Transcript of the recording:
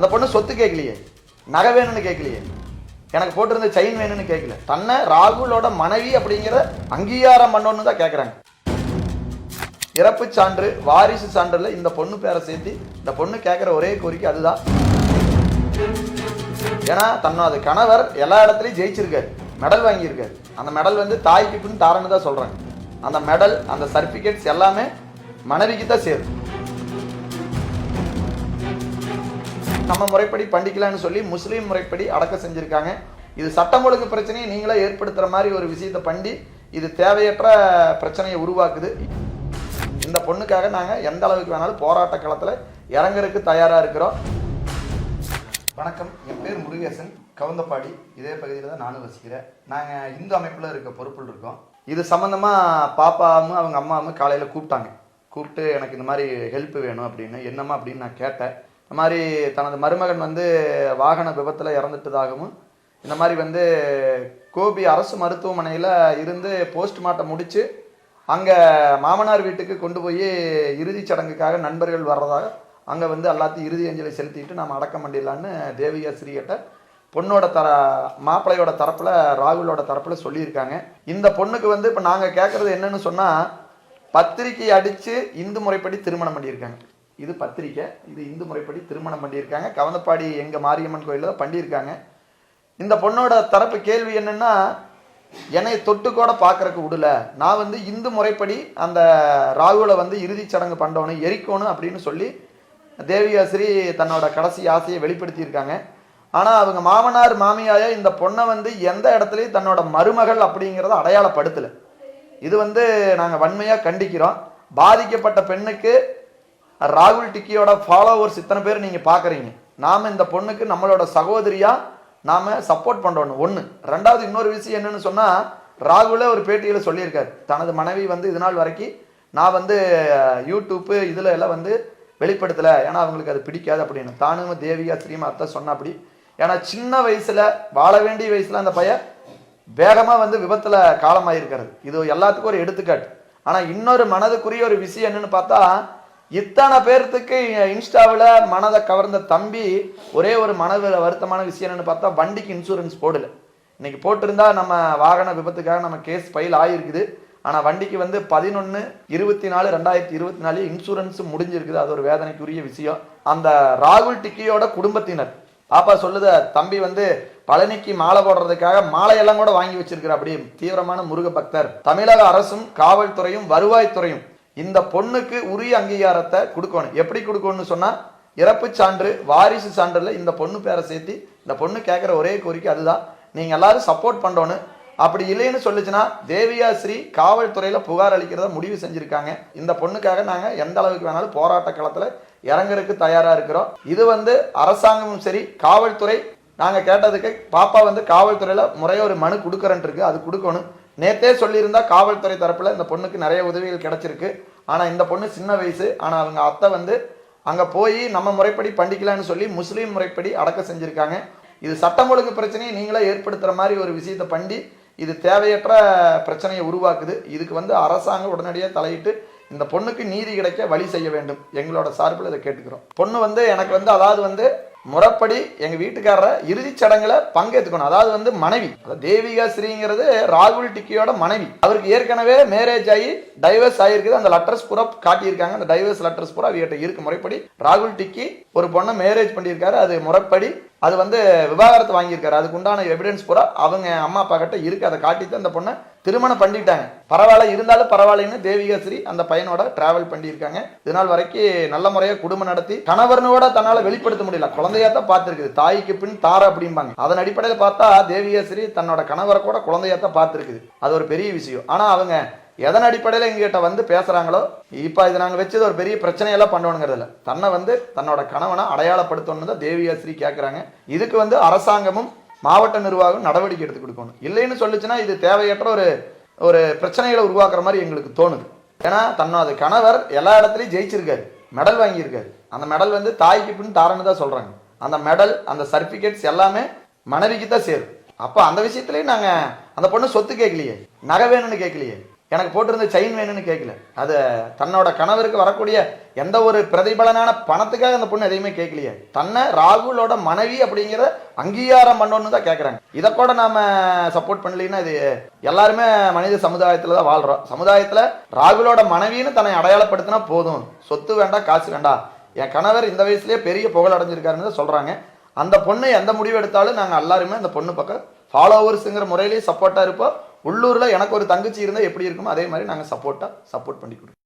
அந்த பொண்ணு சொத்து கேட்கலையே நகை வேணும்னு கேட்கலையே. எனக்கு போட்டிருந்த செயின் வேணும்னு கேட்கல. தன்னை ராகுலோட மனைவி அப்படிங்கிற அங்கீகாரம் பண்ணணும்னு தான் கேட்குறாங்க இறப்பு சான்று வாரிசு சான்றில் இந்த பொண்ணு பேரை சேர்த்து இந்த பொண்ணு கேட்குற ஒரே கோரிக்கை அதுதான். ஏன்னா தன்னோட கணவர் எல்லா இடத்துலையும் ஜெயிச்சிருக்காரு மெடல் வாங்கியிருக்காரு. அந்த மெடல் வந்து தாய்க்கு பின் தாரன்னு தான் சொல்கிறாங்க அந்த மெடல் அந்த சர்டிஃபிகேட்ஸ் எல்லாமே மனைவிக்கு தான் சேரும். நம்ம முறைப்படி பண்டிக்கலாம்னு சொல்லி முஸ்லீம் முறைப்படி அடக்க செஞ்சுருக்காங்க. இது சட்டம் ஒழுங்கு பிரச்சனையை நீங்களே ஏற்படுத்துகிற மாதிரி ஒரு விஷயத்தை பண்ணி இது தேவையற்ற பிரச்சனையை உருவாக்குது. இந்த பொண்ணுக்காக நாங்கள் எந்த அளவுக்கு வேணாலும் போராட்ட களத்தில் இறங்குறதுக்கு தயாராக இருக்கிறோம். வணக்கம் என் பேர் முருகேசன் கவுந்தப்பாடி. இதே பகுதியில் தான் நானும் வசிக்கிறேன். நாங்கள் இந்து அமைப்பில் இருக்க பொறுப்பில் இருக்கோம். இது சம்மந்தமாக பாப்பாவும் அவங்க அம்மாவும் காலையில் கூப்பிட்டாங்க. கூப்பிட்டு எனக்கு இந்த மாதிரி ஹெல்ப் வேணும் அப்படின்னு என்னம்மா அப்படின்னு நான் கேட்டேன். இந்த மாதிரி தனது மருமகன் வந்து வாகன விபத்தில் இறந்துட்டதாகவும் இந்த மாதிரி வந்து கோபி அரசு மருத்துவமனையில் இருந்து போஸ்ட்மார்ட்டம் முடித்து அங்கே மாமனார் வீட்டுக்கு கொண்டு போய் இறுதிச் சடங்குக்காக நண்பர்கள் வர்றதாக அங்கே வந்து எல்லாத்தையும் இறுதி அஞ்சலி செலுத்திட்டு நாம் அடக்கம் பண்ணிடலான்னு தேவிகா ஸ்ரீகிட்ட பொண்ணோட தர மாப்பிள்ளையோட தரப்பில் ராகுலோட தரப்பில் சொல்லியிருக்காங்க. இந்த பொண்ணுக்கு வந்து இப்போ நாங்கள் கேட்குறது என்னன்னு சொன்னால் பத்திரிக்கை அடித்து இந்து முறைப்படி திருமணம் பண்ணியிருக்காங்க. இது பத்திரிக்கை இது இந்து முறைப்படி திருமணம் பண்ணியிருக்காங்க. கவந்தப்பாடி எங்கள் மாரியம்மன் கோயிலில் தான் பண்ணியிருக்காங்க. இந்த பொண்ணோட தரப்பு கேள்வி என்னன்னா என்னை தொட்டு கூட பார்க்கறக்கு விடல. நான் வந்து இந்து முறைப்படி அந்த ராகுல வந்து இறுதிச் சடங்கு பண்ணணும் எரிக்கணும் அப்படின்னு சொல்லி தேவியாசிரி தன்னோட கடைசி ஆசையை வெளிப்படுத்தியிருக்காங்க. ஆனால் அவங்க மாமனார் மாமியாய இந்த பொண்ணை வந்து எந்த இடத்துலையும் தன்னோட மருமகள் அப்படிங்கிறத அடையாளப்படுத்தலை. இது வந்து நாங்கள் வன்மையாக கண்டிக்கிறோம். பாதிக்கப்பட்ட பெண்ணுக்கு ராகுல் டிக்கியோட ஃபாலோவர்ஸ் இத்தனை பேர் நீங்கள் பார்க்குறீங்க நாம் இந்த பொண்ணுக்கு நம்மளோட சகோதரியாக நாம் சப்போர்ட் பண்ணுறோம் ஒன்று ரெண்டாவது இன்னொரு விஷயம் என்னென்னு சொன்னால் ராகுலே ஒரு பேட்டியில் சொல்லியிருக்காரு. தனது மனைவி வந்து இது நாள் வரைக்கும் நான் வந்து யூடியூப்பு இதில் எல்லாம் வந்து வெளிப்படுத்தலை. ஏன்னா அவங்களுக்கு அது பிடிக்காது அப்படின்னு. தானும் தேவிகா ஸ்ரீமா சொன்ன அப்படி ஏன்னா சின்ன வயசில் வாழ வேண்டிய வயசில் அந்த பையன் வேகமாக வந்து விபத்தில் காலமாயிருக்கிறது. இது எல்லாத்துக்கும் ஒரு எடுத்துக்காட்டு. ஆனால் இன்னொரு மனதுக்குரிய ஒரு விஷயம் என்னென்னு பார்த்தா இத்தனை பேர்த்துக்கு இன்ஸ்டாவில் மனதை கவர்ந்த தம்பி ஒரே ஒரு மன வருத்தமான விஷயம் என்னன்னு பார்த்தா வண்டிக்கு இன்சூரன்ஸ் போடல. இன்னைக்கு போட்டிருந்தா நம்ம வாகன விபத்துக்காக நம்ம கேஸ் ஃபைல் ஆகிருக்குது ஆனால் வண்டிக்கு வந்து பதினொன்று இருபத்தி நாலு ரெண்டாயிரத்தி இருபத்தி நாலு இன்சூரன்ஸ் முடிஞ்சிருக்குது. அது ஒரு வேதனைக்குரிய விஷயம். அந்த ராகுல் டிக்கியோட குடும்பத்தினர். பாப்பா சொல்லுத தம்பி வந்து பழனிக்கு மாலை போடுறதுக்காக மாலையெல்லாம் கூட வாங்கி வச்சிருக்கிற அப்படி தீவிரமான முருக பக்தர் தமிழக அரசும் காவல்துறையும் வருவாய்த்துறையும் இந்த பொண்ணுக்கு உரிய அங்கீகாரத்தை கொடுக்கணும். எப்படி கொடுக்கணும்னு சொன்னால் இறப்பு சான்று வாரிசு சான்றில் இந்த பொண்ணு பேரை சேர்த்து இந்த பொண்ணு கேட்குற ஒரே கோரிக்கை அதுதான். நீங்கள் எல்லாரும் சப்போர்ட் பண்ணணும். அப்படி இல்லைன்னு சொல்லிச்சுன்னா தேவியாஸ்ரீ ஸ்ரீ புகார் அளிக்கிறத முடிவு செஞ்சுருக்காங்க. இந்த பொண்ணுக்காக நாங்கள் எந்த அளவுக்கு வேணாலும் போராட்ட களத்தில் இறங்குறதுக்கு தயாராக இருக்கிறோம். இது வந்து அரசாங்கமும் சரி காவல்துறை நாங்கள் கேட்டதுக்கு பாப்பா வந்து காவல்துறையில் முறையாக ஒரு மனு கொடுக்குறேன் இருக்கு. அது கொடுக்கணும். நேத்தே சொல்லியிருந்தா காவல்துறை தரப்புல இந்த பொண்ணுக்கு நிறைய உதவிகள் கிடைச்சிருக்கு. ஆனா இந்த பொண்ணு சின்ன வயசு. ஆனா அவங்க அத்தை வந்து அங்க போய் நம்ம முறைப்படி பண்டிக்கலாம்னு சொல்லி முஸ்லீம் முறைப்படி அடக்க செஞ்சிருக்காங்க. இது சட்டம் ஒழுங்கு பிரச்சனையை நீங்களே ஏற்படுத்துற மாதிரி ஒரு விஷயத்தை பண்ணி இது தேவையற்ற பிரச்சனையை உருவாக்குது. இதுக்கு வந்து அரசாங்கம் உடனடியாக தலையிட்டு இந்த பொண்ணுக்கு நீதி கிடைக்க வழி செய்ய வேண்டும். எங்களோட சார்பில் இதை கேட்டுக்கிறோம். பொண்ணு வந்து எனக்கு வந்து அதாவது வந்து முறைப்படி எங்க வீட்டுக்காரரை இறுதிச் சடங்குல பங்கேற்றுக்கணும் அதாவது வந்து மனைவி. அதாவது தேவிகா ஸ்ரீங்கிறது ராகுல் டிக்கியோட மனைவி. அவருக்கு ஏற்கனவே மேரேஜ் ஆகி டைவர்ஸ் ஆகிருக்குது அந்த லெட்டர்ஸ் பூரா காட்டியிருக்காங்க. அந்த டைவர்ஸ் லெட்டர்ஸ் பூரா அவர்கிட்ட இருக்கு முறைப்படி. ராகுல் டிக்கி ஒரு பொண்ணை மேரேஜ் பண்ணியிருக்காரு. அது முறைப்படி அது வந்து விவாகரத்து வாங்கியிருக்காரு. அதுக்கு உண்டான எவிடன்ஸ் பூரா அவங்க அம்மா அப்பா கிட்ட இருக்கு. அதை காட்டிட்டு அந்த பொண்ணை திருமணம் பண்ணிட்டாங்க. பரவாயில்ல இருந்தாலும் பரவாயில்லைன்னு தேவிகாஸ்ரீ அந்த பையனோட டிராவல் பண்ணியிருக்காங்க. இதனால் வரைக்கும் நல்ல முறையாக குடும்பம் நடத்தி கணவர்னோட தன்னால் வெளிப்படுத்த முடியல. குழந்தையா தான் பார்த்துருக்குது. தாய்க்கு பின் தார அப்படிம்பாங்க. அதன் அடிப்படையில் பார்த்தா தேவிகாஸ்ரீ தன்னோட கணவரை கூட குழந்தையா தான் பார்த்துருக்குது. அது ஒரு பெரிய விஷயம். ஆனால் அவங்க எதன் அடிப்படையில் எங்ககிட்ட வந்து பேசுகிறாங்களோ இப்போ இது நாங்கள் வச்சது ஒரு பெரிய பிரச்சனையெல்லாம் பண்ணணுங்கிறதுல தன்னை வந்து தன்னோட கணவனை அடையாளப்படுத்தணும்னு தான் தேவியாஸ்ரீ கேட்குறாங்க இதுக்கு வந்து அரசாங்கமும் மாவட்ட நிர்வாகம் நடவடிக்கை எடுத்து கொடுக்கணும். இல்லைன்னு சொல்லிச்சுன்னா இது தேவையற்ற ஒரு ஒரு பிரச்சனைகளை உருவாக்குற மாதிரி எங்களுக்கு தோணுது. ஏன்னா தன்னோட கணவர் எல்லா இடத்துலையும் ஜெயிச்சிருக்காரு. மெடல் வாங்கியிருக்காரு. அந்த மெடல் வந்து தாய்க்கு பின் தாரன்னு தான் சொல்கிறாங்க அந்த மெடல் அந்த சர்டிஃபிகேட்ஸ் எல்லாமே மனைவிக்கு தான் சேரும். அப்போ அந்த விஷயத்துலேயும் நாங்கள் அந்த பொண்ணு சொத்து கேட்கலையே. நகை வேணும்னு கேட்கலையே. எனக்கு போட்டிருந்த செயின் வேணும்னு கேட்கல அது தன்னோட கணவருக்கு வரக்கூடிய எந்த ஒரு பிரதிபலனான பணத்துக்காக அந்த பொண்ணு எதையுமே கேட்கலையே தன்னை ராகுலோட மனைவி அப்படிங்கிற அங்கீகாரம் பண்ணணும்னு தான் கேட்குறாங்க இதை கூட நாம சப்போர்ட் பண்ணலைன்னா இது எல்லாருமே மனித சமுதாயத்தில் தான் வாழ்கிறோம் சமுதாயத்தில் ராகுலோட மனைவின்னு தன்னை அடையாளப்படுத்தினா போதும். சொத்து வேண்டாம் காசு வேண்டாம். என் கணவர் இந்த வயசுலேயே பெரிய புகழ் அடைஞ்சிருக்காருன்னு தான் அந்த பொண்ணு எந்த முடிவு எடுத்தாலும் நாங்கள் எல்லாருமே அந்த பொண்ணு பக்கம் ஃபாலோவர்ஸுங்கிற முறையிலேயே சப்போர்ட்டாக இருப்போம். உள்ளூரில் எனக்கு ஒரு தங்கச்சி இருந்தால் எப்படி இருக்குமோ அதே மாதிரி நாங்கள் சப்போர்ட்டாக சப்போர்ட் பண்ணி கொடுப்போம்